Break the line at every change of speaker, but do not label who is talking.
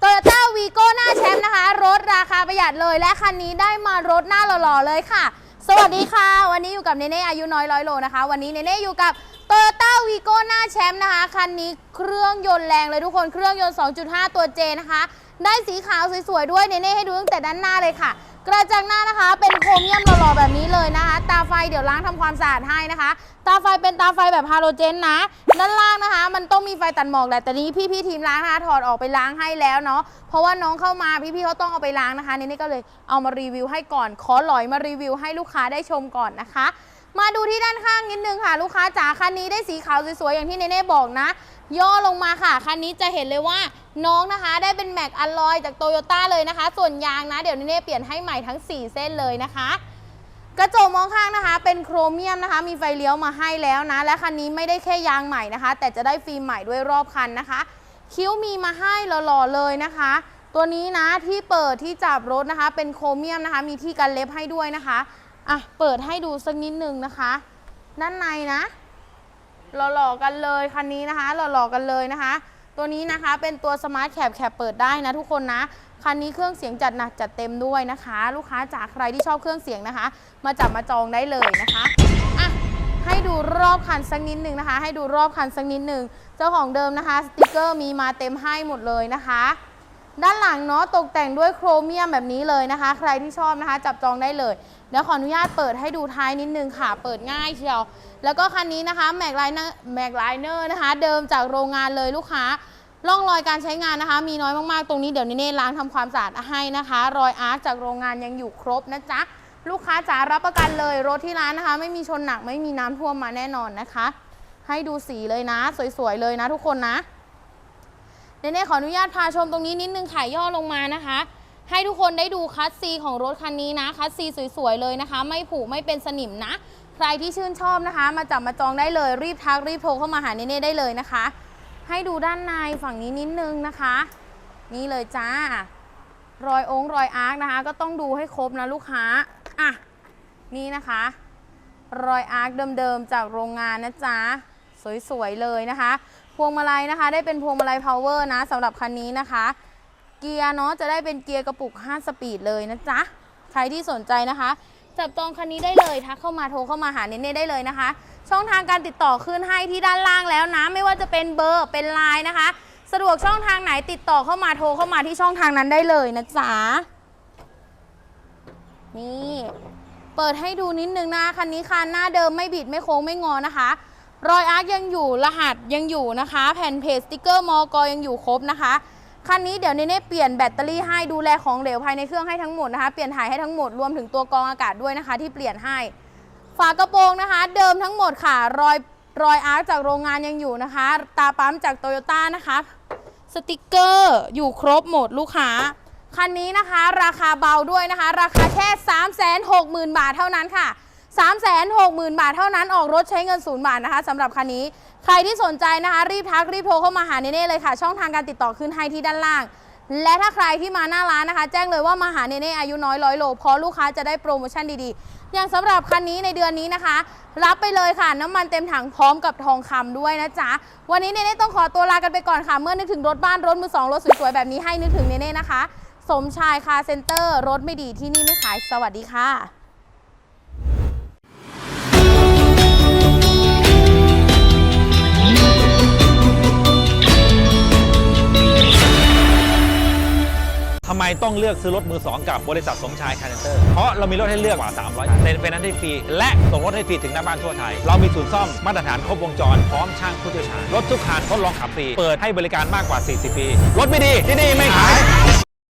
โตโยต้าวีโก้หน้าแชมป์นะคะ รถราคาประหยัดเลยและคันนี้ได้มารถหน้าหล่อๆเลยค่ะ สวัสดีค่ะ วันนี้อยู่กับเนเน่อายุน้อยร้อยโลนะคะ วันนี้เนเน่อยู่กับโตโยต้าวีโก้หน้าแชมป์นะคะ คันนี้เครื่องยนต์แรงเลยทุกคนเครื่องยนต์ 2.5 ตัวเจนะคะ ได้สีขาวสวยๆด้วยเนเน่ให้ดูตั้งแต่ด้านหน้าเลยค่ะ กระจังหน้านะคะ เป็นโครเมียมหล่อๆแบบนี้เลยนะคะ ตาไฟเดี๋ยวล้างทำความสะอาดให้นะคะ ตาไฟเป็นตาไฟแบบฮาโลเจนนะ ด้านล่างนะคะ มันต้องมีไฟตัดหมอกแหละแต่นี้พี่ๆทีมล้างนะคะถอดออกไปล้างให้แล้วเนาะเพราะว่าน้องเข้ามาพี่ๆเขาต้องเอาไปล้างนะคะนี่นี่ก็เลยเอามารีวิวให้ก่อน ขอหลอยมารีวิวให้ลูกค้าได้ชมก่อนนะคะ มาดูที่ด้านข้างนิดนึงค่ะ ลูกค้าจ๋าคันนี้ได้สีขาวสวยๆอย่างที่เนเน่บอกนะ ย่อลงมาค่ะ คันนี้จะเห็นเลยว่าน้องนะคะ ได้เป็นแม็กอลลอยจากโตโยต้าเลยนะคะ ส่วนยางนะเดี๋ยวเนเน่เปลี่ยนให้ใหม่ทั้ง 4 เส้นเลยนะคะกระจกมองข้างนะคะ เป็นโครเมียมนะคะ มีไฟเลี้ยวมาให้แล้วนะ และคันนี้ไม่ได้แค่ยางใหม่นะคะ แต่จะได้ฟิล์มใหม่ด้วยรอบคันนะคะ คิ้วมีมาให้หล่อๆเลยนะคะ ตัวนี้นะที่เปิดที่จับรถนะคะ เป็นโครเมียมนะคะ มีที่กันเล็บให้ด้วยนะคะ อะเปิดให้ดูสักนิดนึงนะคะ ด้านในนะหล่อๆกันเลยคันนี้นะคะหล่อๆกันเลยนะคะ ตัวนี้นะคะเป็นตัวสมาร์ทแคปแคปเปิดได้นะทุกคนนะคันนี้เครื่องเสียงจัดหนักจัดเต็มด้วยนะคะ ลูกค้าจากใครที่ชอบเครื่องเสียงนะคะ มาจับมาจองได้เลยนะคะอะให้ดูรอบคันสักนิดหนึ่งนะคะ ให้ดูรอบคันสักนิดหนึ่งเจ้าของเดิมนะคะสติกเกอร์มีมาเต็มให้หมดเลยนะคะ ด้านหลังเนาะตกแต่งด้วยโครเมียมแบบนี้เลยนะคะ ใครที่ชอบนะคะ จับจองได้เลยเดี๋ยวขออนุญาตเปิดให้ดูท้ายนิดนึงค่ะ เปิดง่ายเชียว แล้วก็คันนี้นะคะแม็กไลเนอร์แม็กไลเนอร์นะคะ เดิมจากโรงงานเลยลูกค้าร่องรอยการใช้งานนะคะ มีน้อยมากๆ ตรงนี้เดี๋ยวเนเน่ล้างทำความสะอาดให้นะคะ รอยอาร์คจากโรงงานยังอยู่ครบนะจ๊ะลูกค้าจ๋ารับประกันเลยรถที่ร้านนะคะ ไม่มีชนหนักไม่มีน้ำท่วมมาแน่นอนนะคะ ให้ดูสีเลยนะ สวยๆเลยนะทุกคนนะ เนเน่ขออนุญาตพาชมตรงนี้นิดนึงขายย่อลงมานะคะ ให้ทุกคนได้ดูคัสซีของรถคันนี้นะคัสซีสวยๆเลยนะคะ ไม่ผุไม่เป็นสนิมนะ ใครที่ชื่นชอบนะคะ มาจับมาจองได้เลยรีบทักรีบโทรเข้ามาหาเนเน่ได้เลยนะคะ ให้ดูด้านในฝั่งนี้นิดนึงนะคะ นี่เลยจ้ารอยองค์รอยอาร์คนะคะ ก็ต้องดูให้ครบนะลูกค้าอะนี่นะคะ รอยอาร์คเดิมๆจากโรงงานนะจ๊ะสวยๆเลยนะคะ พวงมาลัยนะคะ ได้เป็นพวงมาลัยพาวเวอร์นะสำหรับคันนี้นะคะ เกียร์เนาะจะได้เป็นเกียร์กระปุก 5 สปีดเลยนะจ๊ะ ใครที่สนใจนะคะ จับจองคันนี้ได้เลยทักเข้ามาโทรเข้ามาหาเนเน่ได้เลยนะคะ ช่องทางการติดต่อขึ้นให้ที่ด้านล่างแล้วนะ ไม่ว่าจะเป็นเบอร์เป็นไลน์นะคะ สะดวกช่องทางไหนติดต่อเข้ามาโทรเข้ามาที่ช่องทางนั้นได้เลยนะจ๊ะนี่เปิดให้ดูนิดนึงนะคันนี้คันหน้าเดิมไม่บิดไม่โค้งไม่งอนะคะ รอยอาร์คยังอยู่รหัสยังอยู่นะคะ แผ่นเพจสติกเกอร์มอกอยังอยู่ครบนะคะคันนี้เดี๋ยวเนเน่เปลี่ยนแบตเตอรี่ให้ดูแลของเหลวภายในเครื่องให้ทั้งหมดนะคะเปลี่ยนถ่ายให้ทั้งหมดรวมถึงตัวกรองอากาศด้วยนะคะ ที่เปลี่ยนให้ ฝากระโปรงนะคะ เดิมทั้งหมดค่ะ รอยรอยอาร์คจากโรงงานยังอยู่นะคะ ตาปั๊มจากโตโยต้านะคะสติกเกอร์อยู่ครบหมดลูกค้าคันนี้นะคะ ราคาเบาด้วยนะคะ ราคาแค่ 360,000 บาทเท่านั้นค่ะ 360,000 บาทเท่านั้นออกรถใช้เงินศูนย์บาทนะคะสำหรับคันนี้ ใครที่สนใจนะคะ รีบทักรีบโทรเข้ามาหาเนเน่เลยค่ะ ช่องทางการติดต่อขึ้นให้ที่ด้านล่าง และถ้าใครที่มาหน้าร้านนะคะ แจ้งเลยว่ามาหาเนเน่อายุน้อยร้อยโลเพราะลูกค้าจะได้โปรโมชั่นดีๆ อย่างสำหรับคันนี้ในเดือนนี้นะคะ รับไปเลยค่ะ น้ำมันเต็มถังพร้อมกับทองคำด้วยนะจ๊ะวันนี้เนเน่ต้องขอตัวลากันไปก่อนค่ะเมื่อนึกถึงรถบ้านรถมือสองรถสวยๆแบบนี้ให้นึกถึงเนเน่นะคะ สมชายคาร์เซ็นเตอร์รถไม่ดีที่นี่ไม่ขายสวัสดีค่ะำ
ไมต้องเลือกซื้อรถมือ2กับบริษัทสมชายคาร์เนเตอร์ เพราะเรามีรถให้เลือกกว่า 300เซ็นเป็นนั้นให้ฟรี และส่งรถให้ฟรีถึงหน้าบ้านทั่วไทย เรามีศูนย์ซ่อมมาตรฐานครบวงจร พร้อมช่างผู้เชี่ยวชาญ รถทุกคันทดลองขับฟรี เปิดให้บริการมากกว่า 40 ปี รถไม่ดีที่นี่ไม่ขาย